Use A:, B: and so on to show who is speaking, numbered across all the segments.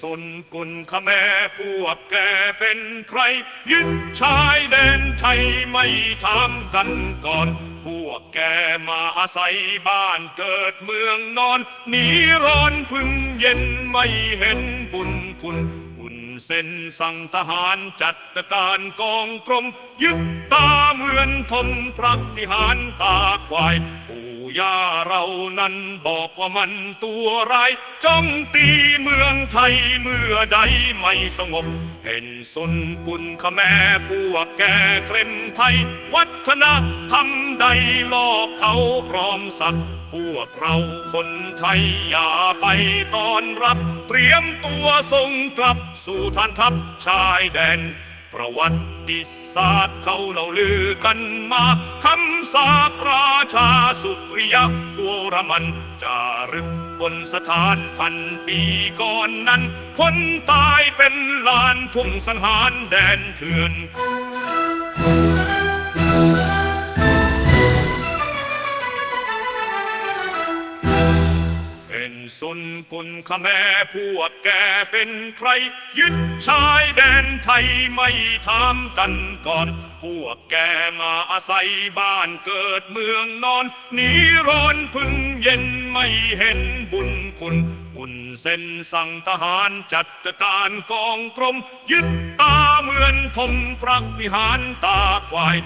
A: สนกุลขแม่พวกแกเป็นใคร ยึดชายแดนไทยไม่ถามกันก่อน พวกแกมาอาศัยบ้านเกิดเมืองนอนหนีร้อนพึ่งเย็นไม่เห็นบุญคุณหุ่นเส้นสั่งทหารจัดการกองกรม ยึดตาเหมือนทมพระนิหารตาควาย ย่าเรานั้นบอกว่ามันตัวร้าย จ้องตีเมืองไทยเมื่อใดไม่สงบ เห็นสุนปุนขแม่พวกแกเคลมไทย วัฒนธรรมใดลอกเขาพร้อมสัตว์พวกเราคนไทยอย่าไปตอนรับ เตรียมตัวส่งกลับสู่ฐานทัพชายแดน ประวัติศาสตร์เขาเล่าลือกันมาคำสาปราชาสุริยะวรมันจารึกบนสถานพันปีก่อนนั้น คนตายเป็นลานทุ่งสังหารแดนเถื่อน นสุนกุลขแม่พวกแกเป็นใคร ยึดชายแดนไทยไม่ถามกันก่อน พวกแกมาอาศัยบ้านเกิดเมืองนอนหนีร้อนพึ่งเย็นไม่เห็นบุญคุณหุ่นเส้นสั่งทหารจัดการกองกรม ยึดตาเหมือนทมพระวิหารตาควาย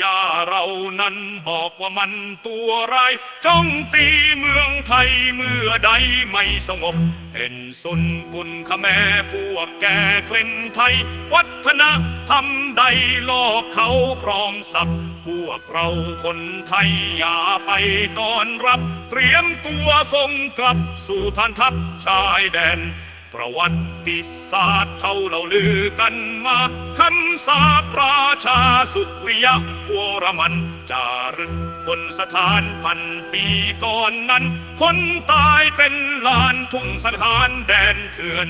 A: ย่าเรานั้นบอกว่ามันตัวร้ายจ้องตีเมืองไทยเมื่อใดไม่สงบ เห็นสุนบุญขแม่พวกแกเคล่นไทย วัฒนธรรมใดลอกเขาพร้อมสับพวกเราคนไทยอย่าไปต้อนรับ เตรียมตัวส่งกลับสู่ฐานทัพชายแดน ประวัติศาสตร์เขาเล่าลือกันมาคำสาปราชาสุริยะวรมัน จารึกบนสถานพันปีก่อนนั้น คนตายเป็นลานทุ่งสถานแดนเถื่อน